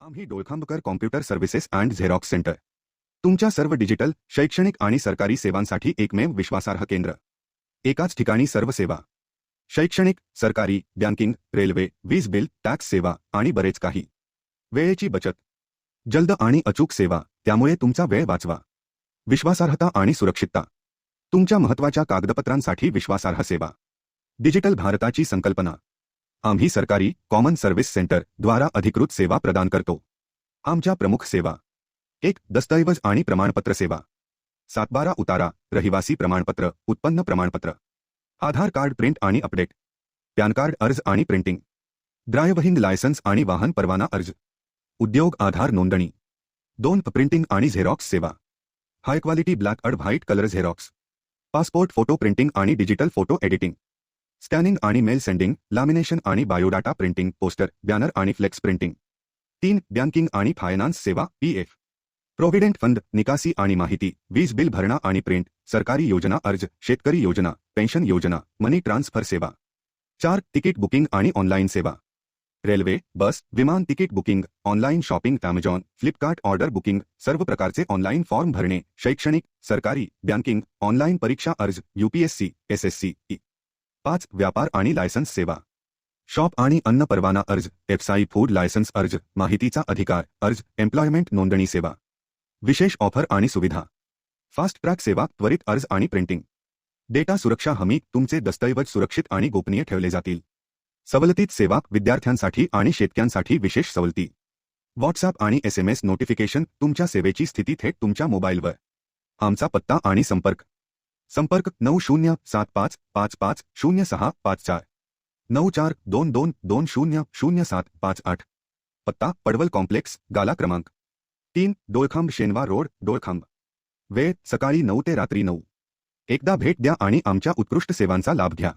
आम्ही Dolkhambkar computer services and xerox centre. तुमच्या सर्व डिजिटल शैक्षणिक आणि सरकारी सेवांसाठी एकमेव विश्वासार्ह केंद्र. एकाच ठिकाणी सर्व सेवा. शैक्षणिक सरकारी बँकिंग रेल्वे वीज बिल टॅक्स सेवा आणि बरेच काही. वेळेची बचत. जलद आणि अचूक सेवा त्यामुळे तुमचा वेळ वाचवा. विश्वासार्हता आणि सुरक्षितता. तुमच्या महत्त्वाच्या कागदपत्रांसाठी विश्वासार्ह सेवा. डिजिटल भारताची संकल्पना. आम्ही सरकारी कॉमन सर्व्हिस सेंटर द्वारा अधिकृत सेवा प्रदान करतो. आमच्या प्रमुख सेवा. एक, दस्तऐवज आणि प्रमाणपत्र सेवा. सातबारा, उतारा, रहिवासी प्रमाणपत्र, उत्पन्न प्रमाणपत्र. आधार कार्ड, प्रिंट आणि अपडेट. पॅन कार्ड, अर्ज़ आणि प्रिंटिंग. ड्रायव्हिंग लायसन्स आणि वाहन परवाना अर्ज़. उद्योग आधार नोंदणी. दोन, प्रिंटिंग आणि झेरॉक्स सेवा. High quality black and white colour xerox. Passport photo printing आणि डिजिटल फ़ोटो एडिटिंग. स्कॅनिंग आणि मेल सेंडिंग लॅमिनेशन आणि बायोडाटा प्रिंटिंग पोस्टर बॅनर आणि फ्लेक्स प्रिंटिंग तीन बँकिंग आणि फायनान्स सेवा पी एफ़ प्रोव्हिडंट फंड निकासी आणि माहिती, वीज बिल भरणा आणि प्रिंट सरकारी योजना अर्ज़, शेतकरी योजना पेन्शन योजना मनी ट्रान्सफर सेवा. चार तिकीट बुकिंग आणि ऑनलाईन सेवा. रेल्वे बस विमान ticket booking online shopping Amazon Flipkart order booking सर्व प्रकारचे ऑनलाईन फॉर्म भरणे, शैक्षणिक, सरकारी बँकिंग ऑनलाईन परीक्षा अर्ज़ यूपीएससी एसएससी ई पाच व्यापार आणि लायसन्स सेवा. शॉप आणि अन्न परवाना अर्ज एफसाई फूड लायसन्स अर्ज माहितीचा अधिकार अर्ज एम्प्लॉयमेंट नोंदणी सेवा. विशेष ऑफर आणि सुविधा. फास्ट ट्रॅक सेवा त्वरित अर्ज आणि प्रिंटिंग. डेटा सुरक्षा हमी तुमचे दस्तऐवज सुरक्षित आणि गोपनीय ठेवले जातील. सवलतीत सेवा विद्यार्थ्यांसाठी आणि शेतक्यांसाठी विशेष सवलती. व्हॉट्सअप आणि एस एम एस नोटिफिकेशन तुमच्या सेवेची स्थिती थेट तुमच्या मोबाईलवर. आमचा पत्ता आणि संपर्क. संपर्क नऊ शून्य सात पाच पाच पाच शून्य सहा पाच चार. नऊ चार दोन दोन दोन शून्य शून्य सात पाच आठ. पत्ता पडवल कॉम्प्लेक्स गाला क्रमांक. तीन डोळखांब शेनवा रोड डोळखांब. वेळ सकाळी नऊ ते रात्री नऊ. एकदा भेट द्या आणि आमच्या उत्कृष्ट सेवांचा लाभ घ्या.